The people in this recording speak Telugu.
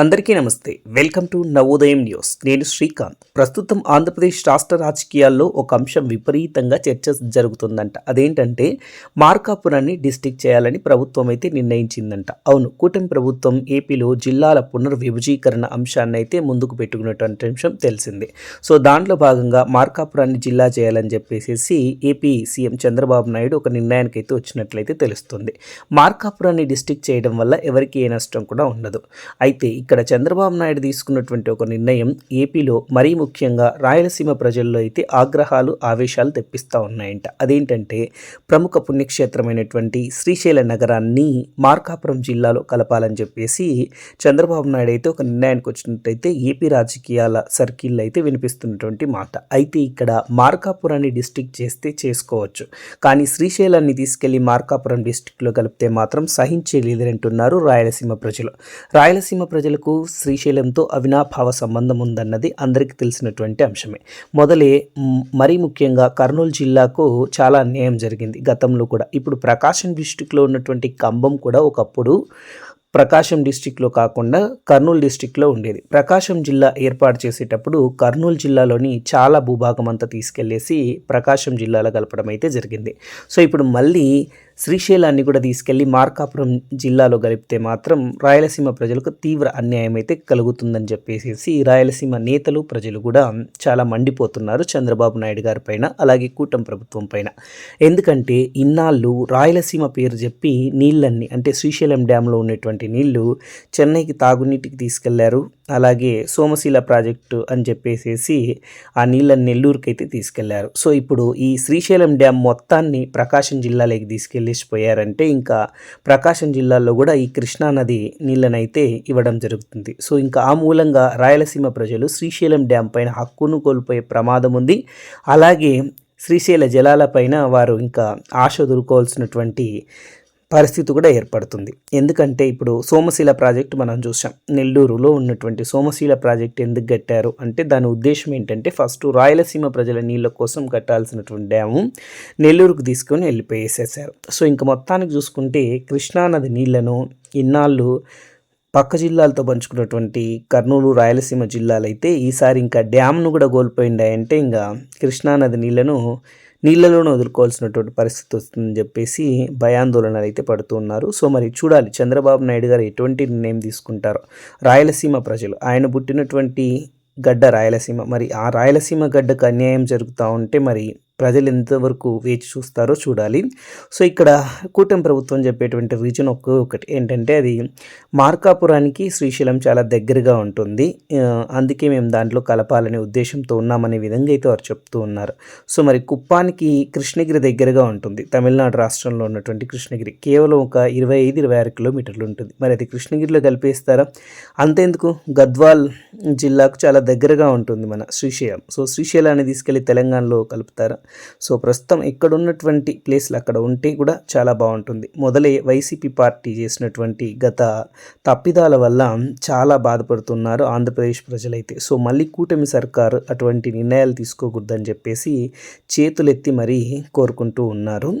అందరికీ నమస్తే. Welcome to Navodayam news. నేను శ్రీకాంత్. ప్రస్తుతం ఆంధ్రప్రదేశ్ రాష్ట్ర రాజకీయాల్లో ఒక అంశం విపరీతంగా చర్చ జరుగుతుందంట. అదేంటంటే మార్కాపురాన్ని డిస్టిక్ చేయాలని ప్రభుత్వం అయితే నిర్ణయించిందంట. అవును కూటమి ప్రభుత్వం ఏపీలో జిల్లాల పునర్విభజీకరణ అంశాన్ని అయితే ముందుకు పెట్టుకున్నటువంటి అంశం తెలిసిందే. సో దాంట్లో భాగంగా మార్కాపురాన్ని జిల్లా చేయాలని చెప్పేసి ఏపీ సీఎం చంద్రబాబు నాయుడు ఒక నిర్ణయానికి అయితే వచ్చినట్లయితే తెలుస్తుంది. మార్కాపురాన్ని డిస్టిక్ చేయడం వల్ల ఎవరికి ఏ నష్టం కూడా ఉండదు. అయితే ఇక్కడ చంద్రబాబు నాయుడు తీసుకున్నటువంటి ఒక నిర్ణయం ఏపీలో మరీ ముఖ్యంగా రాయలసీమ ప్రజల్లో అయితే ఆగ్రహాలు ఆవేశాలు తెప్పిస్తూ ఉన్నాయంట. అదేంటంటే ప్రముఖ పుణ్యక్షేత్రమైనటువంటి శ్రీశైల నగరాన్ని మార్కాపురం జిల్లాలో కలపాలని చెప్పేసి చంద్రబాబు నాయుడు అయితే ఒక నిర్ణయానికి వచ్చినట్టయితే ఏపీ రాజకీయాల సర్కిల్ అయితే వినిపిస్తున్నటువంటి మాట. అయితే ఇక్కడ మార్కాపురాన్ని డిస్టిక్ చేస్తే చేసుకోవచ్చు. కానీ శ్రీశైలాన్ని తీసుకెళ్ళి మార్కాపురం డిస్టిక్లో కలిపితే మాత్రం సహించేలేదంటున్నారు రాయలసీమ ప్రజలు. రాయలసీమ ప్రజలు ప్రజలకు శ్రీశైలంతో అవినాభావ సంబంధం ఉందన్నది అందరికీ తెలిసినటువంటి అంశమే. మొదలే మరీ ముఖ్యంగా కర్నూలు జిల్లాకు చాలా అన్యాయం జరిగింది గతంలో కూడా. ఇప్పుడు ప్రకాశం డిస్టిక్లో ఉన్నటువంటి కంబం కూడా ఒకప్పుడు ప్రకాశం డిస్టిక్లో కాకుండా కర్నూలు డిస్టిక్లో ఉండేది. ప్రకాశం జిల్లా ఏర్పాటు చేసేటప్పుడు కర్నూలు జిల్లాలోని చాలా భూభాగం అంతా తీసుకెళ్ళేసి ప్రకాశం జిల్లాలో కలపడం అయితే జరిగింది. సో ఇప్పుడు మళ్ళీ శ్రీశైలాన్ని కూడా తీసుకెళ్ళి మార్కాపురం జిల్లాలో గలిపితే మాత్రం రాయలసీమ ప్రజలకు తీవ్ర అన్యాయం అయితే కలుగుతుందని చెప్పేసి రాయలసీమ నేతలు ప్రజలు కూడా చాలా మండిపోతున్నారు చంద్రబాబు నాయుడు గారి పైన అలాగే కూటమి ప్రభుత్వం పైన. ఎందుకంటే ఇన్నాళ్ళు రాయలసీమ పేరు చెప్పి నీళ్ళన్ని అంటే శ్రీశైలం డ్యాంలో ఉన్నటువంటి నీళ్ళు చెన్నైకి తాగునీటికి తీసుకెళ్ళారు. అలాగే సోమశీల ప్రాజెక్టు అని చెప్పేసేసి ఆ నీళ్ళని నెల్లూరుకి అయితే తీసుకెళ్ళారు. సో ఇప్పుడు ఈ శ్రీశైలం డ్యామ్ మొత్తాన్ని ప్రకాశం జిల్లాలోకి తీసుకెళ్ళేసిపోయారంటే ఇంకా ప్రకాశం జిల్లాలో కూడా ఈ కృష్ణా నది నీళ్ళనైతే ఇవ్వడం జరుగుతుంది. సో ఇంకా ఆ మూలంగా రాయలసీమ ప్రజలు శ్రీశైలం డ్యామ్ పైన హక్కును కోల్పోయే ప్రమాదం ఉంది. అలాగే శ్రీశైల జలాలపైన వారు ఇంకా ఆశ వదులుకోవాల్సినటువంటి పరిస్థితి కూడా ఏర్పడుతుంది. ఎందుకంటే ఇప్పుడు సోమశీల ప్రాజెక్ట్ మనం చూసాం నెల్లూరులో ఉన్నటువంటి సోమశీల ప్రాజెక్ట్ ఎందుకు కట్టారు అంటే దాని ఉద్దేశం ఏంటంటే ఫస్ట్ రాయలసీమ ప్రజల నీళ్ళ కోసం కట్టాల్సినటువంటి డ్యాము నెల్లూరుకు తీసుకొని వెళ్ళిపోయేసేసారు. సో ఇంకా మొత్తానికి చూసుకుంటే కృష్ణానది నీళ్ళను ఇన్నాళ్ళు పక్క జిల్లాలతో పంచుకున్నటువంటి కర్నూలు రాయలసీమ జిల్లాలైతే ఈసారి ఇంకా డ్యామ్ను కూడా కోల్పోయిండాయంటే ఇంకా కృష్ణానది నీళ్ళను నీళ్ళలోనే వదులుకోవాల్సినటువంటి పరిస్థితి వస్తుందని చెప్పేసి భయాందోళనలు అయితే పడుతున్నారు సో మరి చూడాలి చంద్రబాబు నాయుడు గారు ఎటువంటి నిర్ణయం తీసుకుంటారో. రాయలసీమ ప్రజలు ఆయన పుట్టినటువంటి గడ్డ రాయలసీమ. మరి ఆ రాయలసీమ గడ్డకు అన్యాయం జరుగుతూ ఉంటే మరి ప్రజలు ఎంతవరకు వేచి చూస్తారో చూడాలి. సో ఇక్కడ కూటమి ప్రభుత్వం చెప్పేటువంటి రీజన్ ఒక్క ఒకటి ఏంటంటే అది మార్కాపురానికి శ్రీశైలం చాలా దగ్గరగా ఉంటుంది. అందుకే మేము దాంట్లో కలపాలనే ఉద్దేశంతో ఉన్నామనే విధంగా అయితే వారు చెప్తూ ఉన్నారు. సో మరి కుప్పానికి కృష్ణగిరి దగ్గరగా ఉంటుంది. తమిళనాడు రాష్ట్రంలో ఉన్నటువంటి కృష్ణగిరి. కేవలం ఒక ఇరవై ఐదు ఇరవై ఆరు కిలోమీటర్లు ఉంటుంది. మరి అది కృష్ణగిరిలో కలిపేస్తారా? అంతేందుకు? గద్వాల్ జిల్లాకు చాలా దగ్గరగా ఉంటుంది మన శ్రీశైలం. సో శ్రీశైలాన్ని తీసుకెళ్ళి తెలంగాణలో కలుపుతారా? సో ప్రస్తుతం ఇక్కడ ఉన్నటువంటి ప్లేస్లు అక్కడ ఉంటే కూడా చాలా బాగుంటుంది. మొదలే వైసీపీ పార్టీ చేసినటువంటి గత తప్పిదాల వల్ల చాలా బాధపడుతున్నారు ఆంధ్రప్రదేశ్ ప్రజలైతే. సో మళ్ళీ కూటమి సర్కారు అటువంటి నిర్ణయాలు తీసుకోకూడదని చెప్పేసి చేతులెత్తి మరీ కోరుకుంటూ ఉన్నారు.